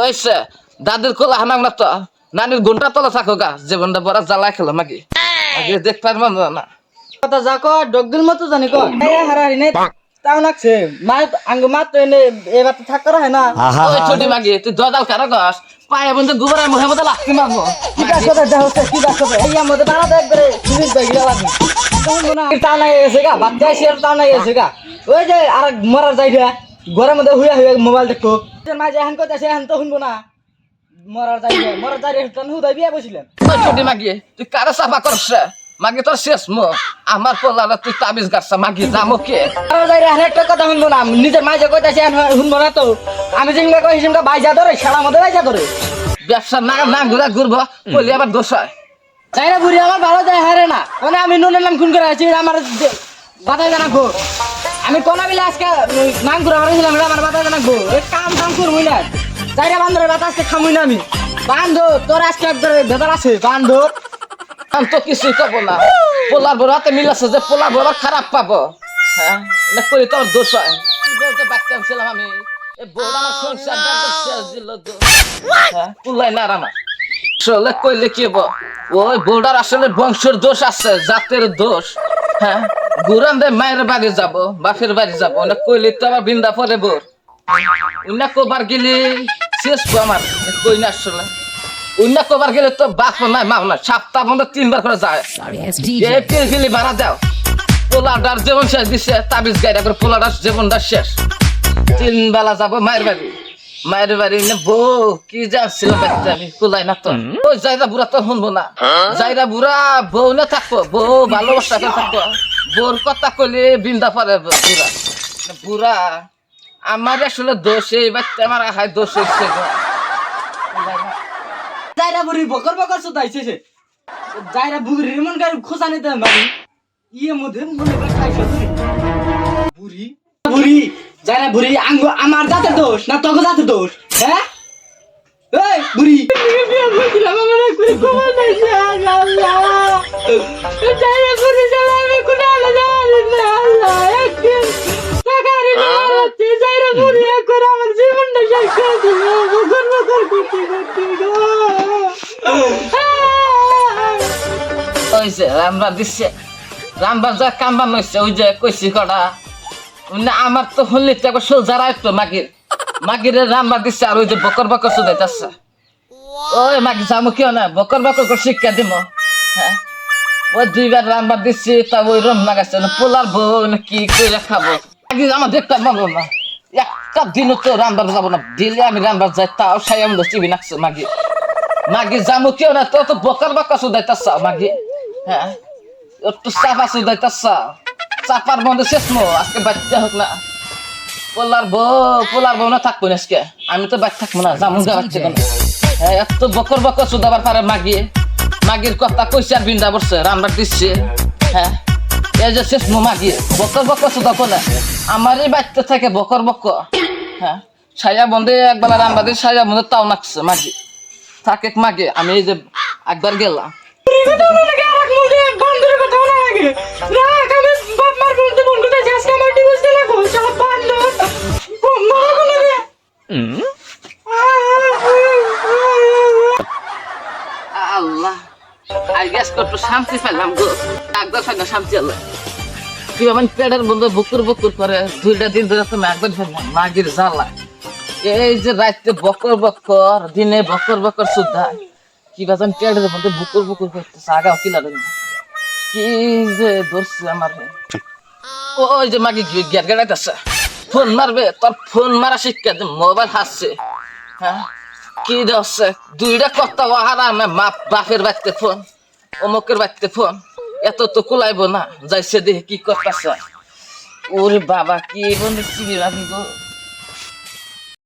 ওইসে দাদির কোলা হানাং না তো নানির ঘণ্টা তলা থাকো গা জীবনটা বড় জ্বালা খেলো মাগি। আগে দেখ পারব না কথা যা ডগদিল মতো জানি কয় এই হারাহারি নেই তাও নাকছে মা আঙ্গ মা তো এনে এবার তো থাকার হয় না। ওই ছোটি মাগি তুই দদাল কারও গাছ পায়ে বন্ধু গোবরের মুখে মতো লাগতে মারবো। কি কাজ করে যা হচ্ছে কি কাজ করে এই আমাদের বাড়া দেখ করে সিরিজ দেখ গিয়া লাগবে। শুনব না তাও নাই এসে গা বাচ্চা এসে তাও নাই এসে গা। ওই যে আর মরার যাই ঘরের মধ্যে হুইয়া হুইয়া মোবাইল দেখো। মা যে এখন কথা সে এখন তো শুনব না। মরার যাই দিয়া মরার যাই রিটার্ন হুদাই বিয়া বসিলেন। ছোটি মাগি তুই কার সাফা করছে মাগি তোর শেষ মো আমার পোলারে তুই তাবিজ গাছছা মাগি যামো কে মরার যাই এখন একটা কথা শুনব না নিজের মাঝে কইতা সে শুনব না তো। আমি যেগুলো কই সেগুলো বাইজা ধরে খেলা মধ্যে বাইজা ধরে। ব্যবসা না না ঘুরা ঘুরবো বলি আবার দোষ হয়। তাই না বুড়ি আমার ভালো যায় হারে না। মানে আমি নুনের নাম খুন করে আছি আমার যে- বাতায় জানা গো আমি কোনা বিলে আজকে নাম করে হারাইছিলাম এটা আমার জানা এই কাম কাম করবই না। যাইরা বান্ধরে বাতা আজকে খামুই না আমি। বান্ধো তোর আজকে একবার বেদার আছে বান্ধো আমি তো কিছুই কব না। পোলার বড় হাতে মিল আছে যে পোলার বড় খারাপ পাবো। হ্যাঁ এটা করি তোর দোষ হয়। বলতে বাচ্চা ছিলাম আমি? হ্যাঁ আসলে কইলে কি ওই বোর্ডার আসলে বংশের দোষ আছে জাতের দোষ। হ্যাঁ গুরান দে মায়ের বাড়ি যাব বাপের বাড়ি যাব। না কইলে তো আবার বৃন্দা পরে বোর উন্না কবার গেলে শেষ আমার। কই না আসলে উন্না কবার গেলে তো বাপ নাই মা নাই সপ্তাহ বন্ধ তিনবার করে যায়। এই পিলপিলি ভাড়া দাও। পোলাটার জীবন শেষ দিছে তাবিজ গাইরা করে পোলাটার জীবনটা শেষ। তিন বেলা যাব মায়ের বাড়ি। মায়ের বাড়ি নে বউ কি যাচ্ছিল বাচ্চা আমি কুলাই না তো। ওই জায়গা বুড়া তো শুনব না। জায়গা বুড়া বউ না থাকব বউ ভালোবাসা করে থাকব। বউর কথা কইলে বিন্দা পারে বুড়া। বুড়া আমার আসলে দোষ এই বাচ্চা আমার আহায় দোষ হচ্ছে গো। যাইরা বুড়ি বকর বকর সুদাইছে সে। যাইরা বুড়ি রিমন গাড়ি খোঁজা নিতে মারি। ইয়ে মধ্যে মনে বুড়ি? বুড়ি? যাইরা বুড়ি, আঙ্গ, আমার জাতের দোষ না তোকে জাতের দোষ? হ্যাঁ? এই, বুড়ি। রামবার দিচ্ছে রামবার যা কামবার নইছে ওই যে কইছি না, আমার তো হলি তো একবার সোজা রাখতো মাগির। মাগির রামবার দিচ্ছে আর ওই যে বকর বকর শুধাইতেছে ওই মাগি যাব কেউ না, বকর বকর করে শিক্ষা দিব। হ্যাঁ? ওই দুইবার রামবার দিচ্ছি তা ওই রম লাগাচ্ছে না, পোলার বউ না কি করে খাব। মাগি আমার দেখতে পাবো না। একটা দিনও তো রামবার যাব না, দিলে আমি রামবার যাই, তাও সাই আমাদের চিবি নাকছে মাগি মাগি জামু কেউ না, তো তো বকর বকর শুধাইতেছ মাগি হ্যাঁ? একটু চাপা শুধাইতেছ চাপার মধ্যে শেষ মো আজকে বাচ্চা হোক না। পোলার বউ পোলার বউ না থাকব না আজকে। আমি তো বাচ্চা থাকব না জামুন গা বাচ্চা কেন হ্যাঁ এত বকর বকর শুধাবার পারে মাগি। মাগির কথা কইছে আর বিন্দা বসছে রান্নার দিচ্ছে। হ্যাঁ এই যে শেষ মো মাগি বকর বকর শুধা কোনে আমারই বাচ্চা থেকে বকর বকর। হ্যাঁ ছায়া বন্ধে একবার রান্না দিয়ে ছায়া বন্ধে তাও নাকছে মাগি। থাকে মাগে আমি এই যে একবার গেলাম। আল্লাহ আই গেস কত শান্তি পেলাম গো। একবার সঙ্গে শান্তি হলো। কি আমার পেটের বন্ধু বুকুর বুকুর করে দুইটা দিন ধরে তুমি একবার ফেললাম মাগির জ্বালা। এই যে রাত্রে বকর বকর, দিনে বকর বকর সুদ্ধা। কি বাজান পেটের মধ্যে বুকুর বুকুর করতেছে আগাও কি লাগে কি যে ধরছে আমার। ওই যে মাগি গেট গেড়াইতেছে। ফোন মারবে, তোর ফোন মারা শিক্ষা দে মোবাইল হাসছে। হ্যাঁ? কি দশে দুইটা কথা ওহারা আমি বাপ, বাপের বাড়িতে ফোন, অমুকের বাড়িতে ফোন। এত তো কুলাইব না, যাইছে দেখে কি করতেছে। ওরে বাবা, কি বন্ধু চিনি রাখি গো?